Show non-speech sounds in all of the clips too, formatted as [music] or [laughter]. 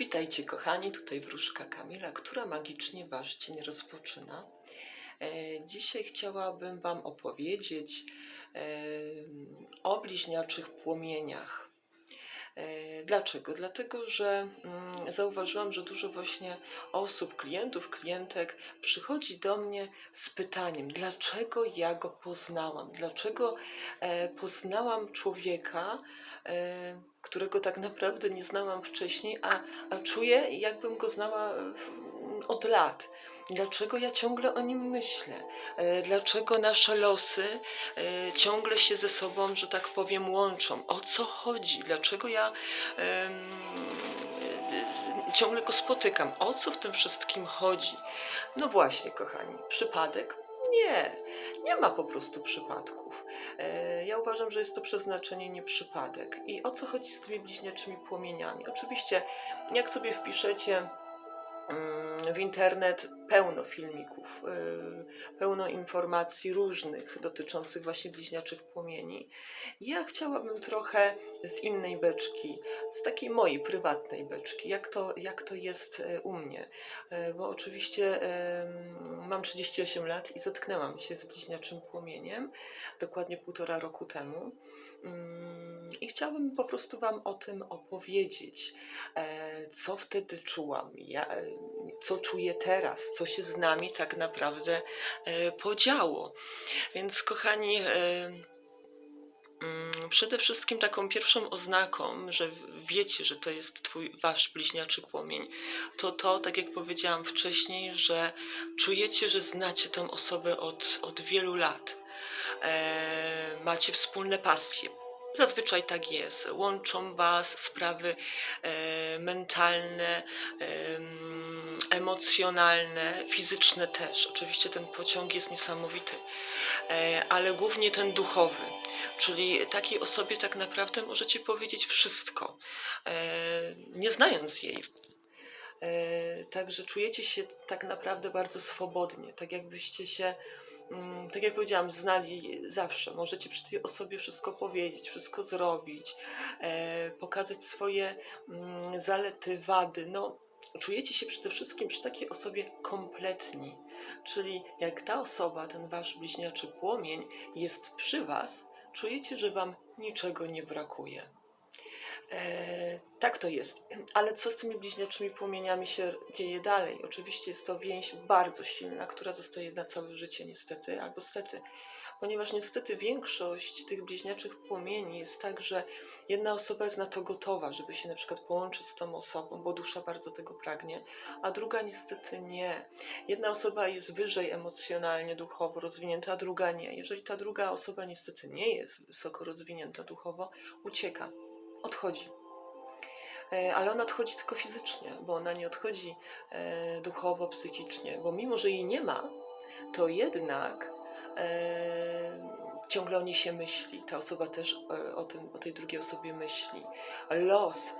Witajcie kochani, tutaj wróżka Kamila, która magicznie wasz dzień rozpoczyna. E, dzisiaj chciałabym wam opowiedzieć e, o bliźniaczych płomieniach. E, Dlaczego? Dlatego, że mm, zauważyłam, że dużo właśnie osób, klientów, klientek przychodzi do mnie z pytaniem, dlaczego ja go poznałam? Dlaczego poznałam człowieka, którego tak naprawdę nie znałam wcześniej, a, a czuję, jakbym go znała od lat. Dlaczego ja ciągle o nim myślę? E, Dlaczego nasze losy e, ciągle się ze sobą, że tak powiem, łączą? O co chodzi? Dlaczego ja ciągle go spotykam? O co w tym wszystkim chodzi? No właśnie, kochani, przypadek? Nie, nie ma po prostu przypadków. E, Ja uważam, że jest to przeznaczenie, nie przypadek. I o co chodzi z tymi bliźniaczymi płomieniami? Oczywiście, jak sobie wpiszecie w internet pełno filmików, yy, pełno informacji różnych dotyczących właśnie bliźniaczych płomieni. Ja chciałabym trochę z innej beczki, z takiej mojej prywatnej beczki, jak to, jak to jest e, u mnie. E, Bo oczywiście mam 38 lat i zetknęłam się z bliźniaczym płomieniem dokładnie półtora roku temu. Mm, I chciałabym po prostu Wam o tym opowiedzieć, e, co wtedy czułam, e, co czuję teraz, co się z nami tak naprawdę e, podziało. Więc, kochani, mm, przede wszystkim taką pierwszą oznaką, że wiecie, że to jest Twój, Wasz bliźniaczy płomień, to to, tak jak powiedziałam wcześniej, że czujecie, że znacie tą osobę od, od wielu lat. E, macie wspólne pasje. Zazwyczaj tak jest. Łączą Was sprawy e, mentalne, em, emocjonalne, fizyczne też. Oczywiście ten pociąg jest niesamowity, e, ale głównie ten duchowy. Czyli takiej osobie tak naprawdę możecie powiedzieć wszystko, e, nie znając jej. E, Także czujecie się tak naprawdę bardzo swobodnie, tak jakbyście się, tak jak powiedziałam, znali zawsze. Możecie przy tej osobie wszystko powiedzieć, wszystko zrobić, e, pokazać swoje mm, zalety, wady. No, czujecie się przede wszystkim przy takiej osobie kompletni. Czyli jak ta osoba, ten wasz bliźniaczy płomień jest przy was, czujecie, że wam niczego nie brakuje. E, tak to jest. Ale co z tymi bliźniaczymi płomieniami się dzieje dalej? Oczywiście jest to więź bardzo silna, która zostaje na całe życie niestety, albo stety. Ponieważ niestety większość tych bliźniaczych płomieni jest tak, że jedna osoba jest na to gotowa, żeby się na przykład połączyć z tą osobą, bo dusza bardzo tego pragnie, a druga niestety nie. Jedna osoba jest wyżej emocjonalnie, duchowo rozwinięta, a druga nie. Jeżeli ta druga osoba niestety nie jest wysoko rozwinięta duchowo, ucieka odchodzi. E, Ale ona odchodzi tylko fizycznie, bo ona nie odchodzi e, duchowo, psychicznie, bo mimo, że jej nie ma, to jednak e, ciągle o niej się myśli. Ta osoba też o, tym, o tej drugiej osobie myśli. Los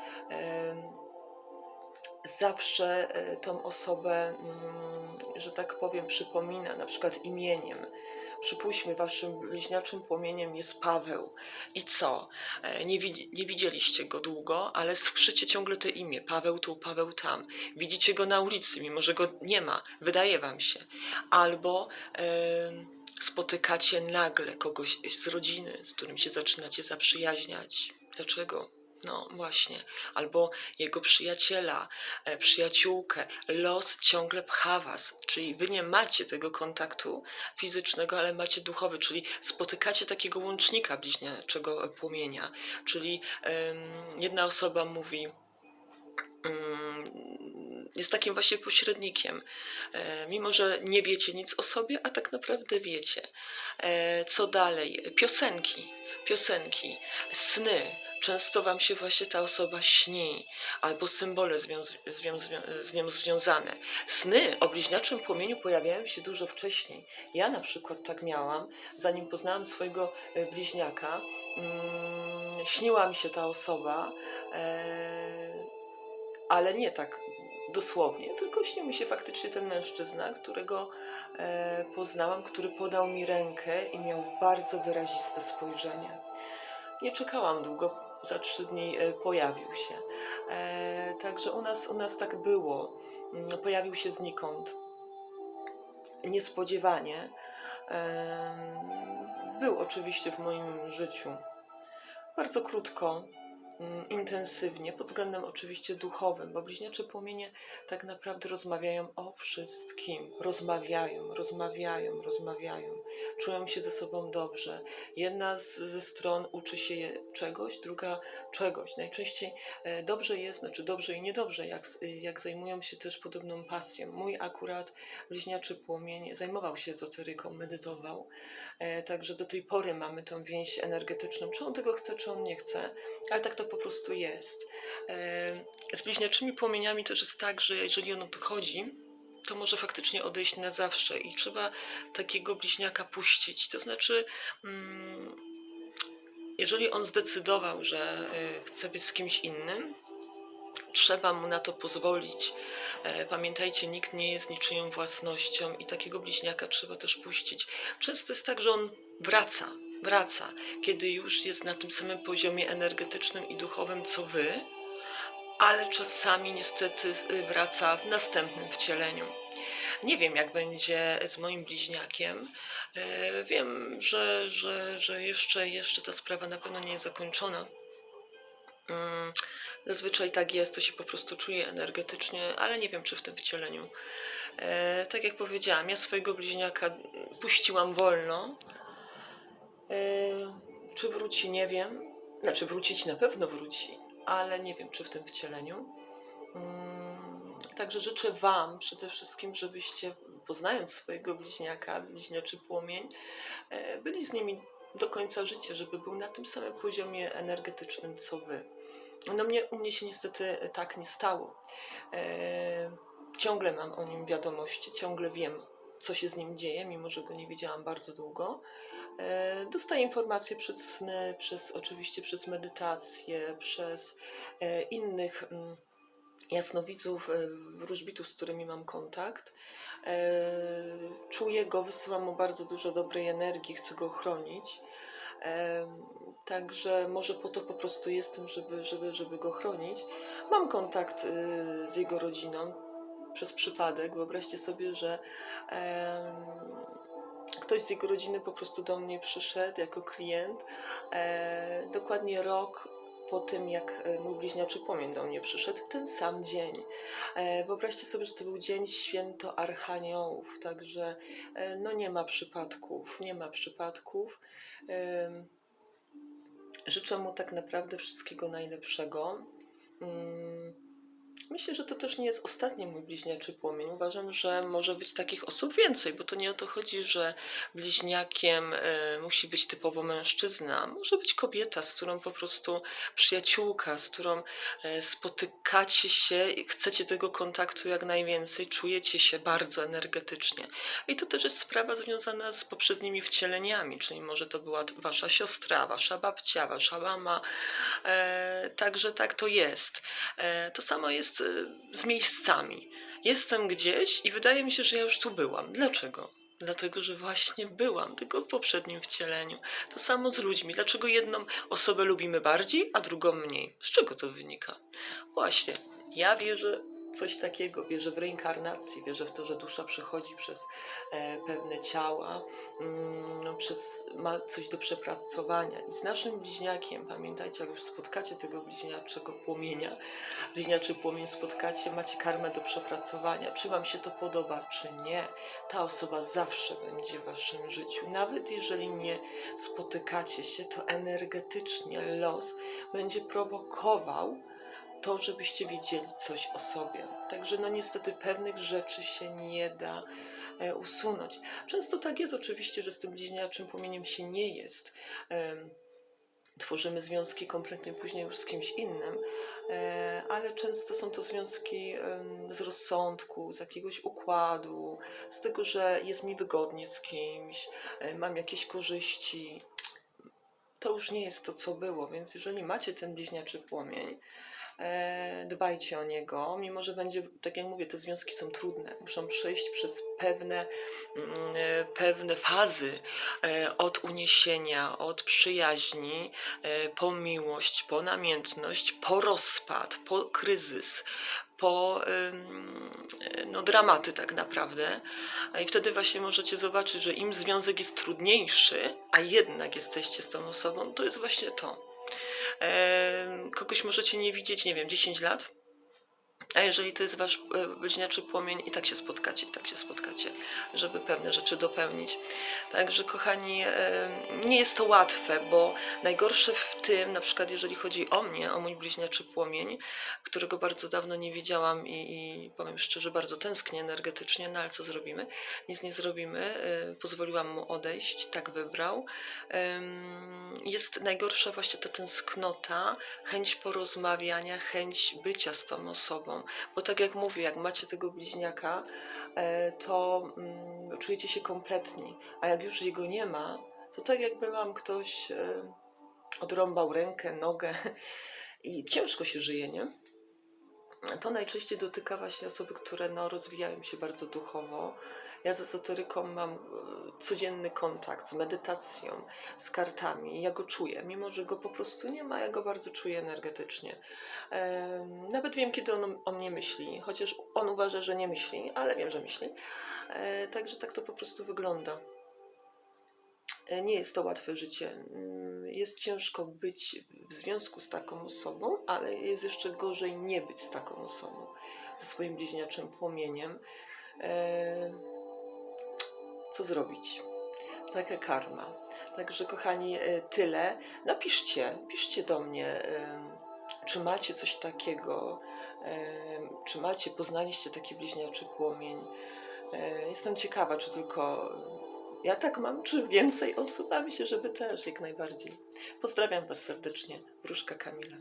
zawsze tą osobę, mm, że tak powiem, przypomina, na przykład imieniem. Przypuśćmy, waszym bliźniaczym płomieniem jest Paweł. I co? E, Nie, widzi, nie widzieliście go długo, ale słyszycie ciągle to imię. Paweł tu, Paweł tam. Widzicie go na ulicy, mimo że go nie ma. Wydaje wam się. Albo spotykacie nagle kogoś z rodziny, z którym się zaczynacie zaprzyjaźniać. Dlaczego? No właśnie, albo jego przyjaciela, e, przyjaciółkę. Los ciągle pcha was, czyli wy nie macie tego kontaktu fizycznego, ale macie duchowy, czyli spotykacie takiego łącznika bliźniaczego płomienia. Czyli em, jedna osoba mówi, mm, jest takim właśnie pośrednikiem. E, mimo, że nie wiecie nic o sobie, a tak naprawdę wiecie. E, co dalej? Piosenki, piosenki, sny. Często wam się właśnie ta osoba śni, albo symbole zwią- zwią- z nią związane. Sny o bliźniaczym płomieniu pojawiają się dużo wcześniej. Ja na przykład tak miałam, zanim poznałam swojego e, bliźniaka, mm, śniła mi się ta osoba, e, ale nie tak dosłownie, tylko śnił mi się faktycznie ten mężczyzna, którego e, poznałam, który podał mi rękę i miał bardzo wyraziste spojrzenie. Nie czekałam długo, za trzy dni e, pojawił się. E, także u nas, u nas tak było. Mm, Pojawił się znikąd. Niespodziewanie. Był oczywiście w moim życiu. Bardzo krótko, intensywnie, pod względem oczywiście duchowym, bo bliźniacze płomienie tak naprawdę rozmawiają o wszystkim. Rozmawiają, rozmawiają, rozmawiają. Czują się ze sobą dobrze. Jedna z, ze stron uczy się czegoś, druga czegoś. Najczęściej e, dobrze jest, znaczy dobrze i niedobrze, jak, jak zajmują się też podobną pasją. Mój akurat bliźniaczy płomień zajmował się ezoteryką, medytował. E, Także do tej pory mamy tą więź energetyczną. Czy on tego chce, czy on nie chce, ale tak to po prostu jest. E, Z bliźniaczymi płomieniami też jest tak, że jeżeli on odchodzi, to może faktycznie odejść na zawsze i trzeba takiego bliźniaka puścić. To znaczy, mm, jeżeli on zdecydował, że y, chce być z kimś innym, trzeba mu na to pozwolić. E, Pamiętajcie, nikt nie jest niczyją własnością i takiego bliźniaka trzeba też puścić. Często jest tak, że on wraca, wraca, kiedy już jest na tym samym poziomie energetycznym i duchowym co wy, ale czasami niestety y, wraca w następnym wcieleniu. Nie wiem, jak będzie z moim bliźniakiem. E, Wiem, że, że, że jeszcze, jeszcze ta sprawa na pewno nie jest zakończona. Mm, Zazwyczaj tak jest, to się po prostu czuje energetycznie, ale nie wiem, czy w tym wcieleniu. E, tak jak powiedziałam, ja swojego bliźniaka puściłam wolno. E, czy wróci, nie wiem. Znaczy, wrócić na pewno wróci, ale nie wiem, czy w tym wcieleniu. Mm, Także życzę Wam przede wszystkim, żebyście, poznając swojego bliźniaka, bliźniaczy płomień, e, byli z nimi do końca życia, żeby był na tym samym poziomie energetycznym co Wy. No mnie, u mnie się niestety tak nie stało. E, ciągle mam o nim wiadomości, ciągle wiem, co się z nim dzieje, mimo że go nie widziałam bardzo długo. E, dostaję informacje przez sny, przez oczywiście przez medytację, przez e, innych mm, jasnowidzów, e, wróżbitów, z którymi mam kontakt. Czuję go, wysyłam mu bardzo dużo dobrej energii, chcę go chronić. Także może po to po prostu jestem, żeby, żeby, żeby go chronić. Mam kontakt z jego rodziną przez przypadek. Wyobraźcie sobie, że ktoś z jego rodziny po prostu do mnie przyszedł jako klient. E, dokładnie rok po tym, jak e, mój bliźniaczy płomień do mnie przyszedł, ten sam dzień. E, wyobraźcie sobie, że to był dzień święto Archaniołów, także no nie ma przypadków, nie ma przypadków. Życzę mu tak naprawdę wszystkiego najlepszego. Myślę, że to też nie jest ostatni mój bliźniaczy płomień. Uważam, że może być takich osób więcej, bo to nie o to chodzi, że bliźniakiem e, musi być typowo mężczyzna. Może być kobieta, z którą po prostu przyjaciółka, z którą e, spotykacie się i chcecie tego kontaktu jak najwięcej, czujecie się bardzo energetycznie. I to też jest sprawa związana z poprzednimi wcieleniami, czyli może to była wasza siostra, wasza babcia, wasza mama. E, także tak to jest. To samo jest e, z miejscami. Jestem gdzieś i wydaje mi się, że ja już tu byłam. Dlaczego? Dlatego, że właśnie byłam, tylko w poprzednim wcieleniu. To samo z ludźmi. Dlaczego jedną osobę lubimy bardziej, a drugą mniej? Z czego to wynika? Właśnie, ja wierzę coś takiego, wierzę w reinkarnację, wierzę w to, że dusza przechodzi przez e, pewne ciała, mm, no, przez, ma coś do przepracowania. I z naszym bliźniakiem, pamiętajcie, jak już spotkacie tego bliźniaczego płomienia, bliźniaczy płomień spotkacie, macie karmę do przepracowania. Czy wam się to podoba, czy nie, ta osoba zawsze będzie w waszym życiu. Nawet jeżeli nie spotykacie się, to energetycznie los będzie prowokował to, żebyście wiedzieli coś o sobie. Także no niestety pewnych rzeczy się nie da e, usunąć. Często tak jest oczywiście, że z tym bliźniaczym płomieniem się nie jest. Em, tworzymy związki kompletnie później już z kimś innym, e, ale często są to związki z rozsądku, z jakiegoś układu, z tego, że jest mi wygodnie z kimś, e, mam jakieś korzyści. To już nie jest to, co było, więc jeżeli macie ten bliźniaczy płomień, e, dbajcie o niego, mimo że będzie, tak jak mówię, te związki są trudne. Muszą przejść przez pewne, mm, e, pewne fazy e, od uniesienia, od przyjaźni, e, po miłość, po namiętność, po rozpad, po kryzys, po no, dramaty tak naprawdę. I wtedy właśnie możecie zobaczyć, że im związek jest trudniejszy, a jednak jesteście z tą osobą, to jest właśnie to. Kogoś możecie nie widzieć, nie wiem, 10 lat, a jeżeli to jest wasz e, bliźniaczy płomień, i tak się spotkacie, i tak się spotkacie, żeby pewne rzeczy dopełnić. Także, kochani, e, nie jest to łatwe, bo najgorsze w tym, na przykład jeżeli chodzi o mnie, o mój bliźniaczy płomień, którego bardzo dawno nie widziałam i, i powiem szczerze, bardzo tęsknię energetycznie, no ale co zrobimy? Nic nie zrobimy. e, Pozwoliłam mu odejść, tak wybrał. Jest najgorsza właśnie ta tęsknota, chęć porozmawiania, chęć bycia z tą osobą. Bo tak jak mówię, jak macie tego bliźniaka, e, to mm, czujecie się kompletni. A jak już jego nie ma, to tak jakby wam ktoś e, odrąbał rękę, nogę [laughs] i ciężko się żyje, nie? To najczęściej dotyka właśnie osoby, które no, rozwijają się bardzo duchowo. Ja z ezoteryką mam e, codzienny kontakt z medytacją, z kartami. Ja go czuję, mimo że go po prostu nie ma, ja go bardzo czuję energetycznie. Nawet wiem, kiedy on o mnie myśli, chociaż on uważa, że nie myśli, ale wiem, że myśli. E, Także tak to po prostu wygląda. E, Nie jest to łatwe życie. Mm, Jest ciężko być w związku z taką osobą, ale jest jeszcze gorzej nie być z taką osobą, ze swoim bliźniaczym płomieniem. E, Co zrobić? Taka karma. Także, kochani, e, tyle. Napiszcie, piszcie do mnie, em, czy macie coś takiego, em, czy macie, poznaliście taki bliźniaczy płomień. E, Jestem ciekawa, czy tylko ja tak mam, czy więcej osób, a myślę, że wy też jak najbardziej. Pozdrawiam was serdecznie. Wróżka Kamila.